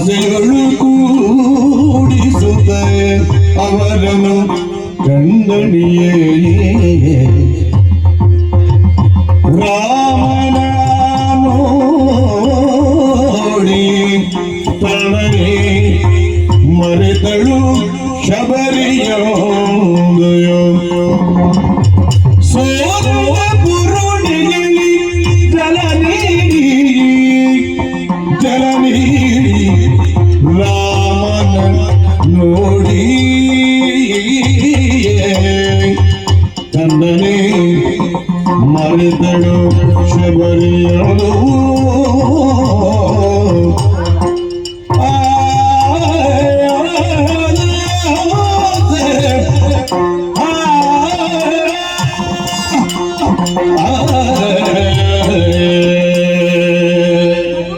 ಜಲ ನೀಡಿ ಹೂಳಿನ ಹಸೆಯೋಳವರನು ಕೂಡಿಸುತ್ತ ಕೂಡಿಸುತ್ತ ಹುಲ್ಲಿನ ಹಸೆಗಳು ಅವರ ಕೂಡಿಸುತ್ತ ಹಸೆಗಳು ಕೂಡಿಸುತ್ತ ಅವರನ್ನು ಕಂದಣಿಯೇ ರಾಮನ ನೋಡಿ ತನಗೆ ಮರೆತಳು ಶಬರಿಯೋದಯೋ ಬಂದನೆ ಮರೆದಳು ಶಬರಿಯಳು Ah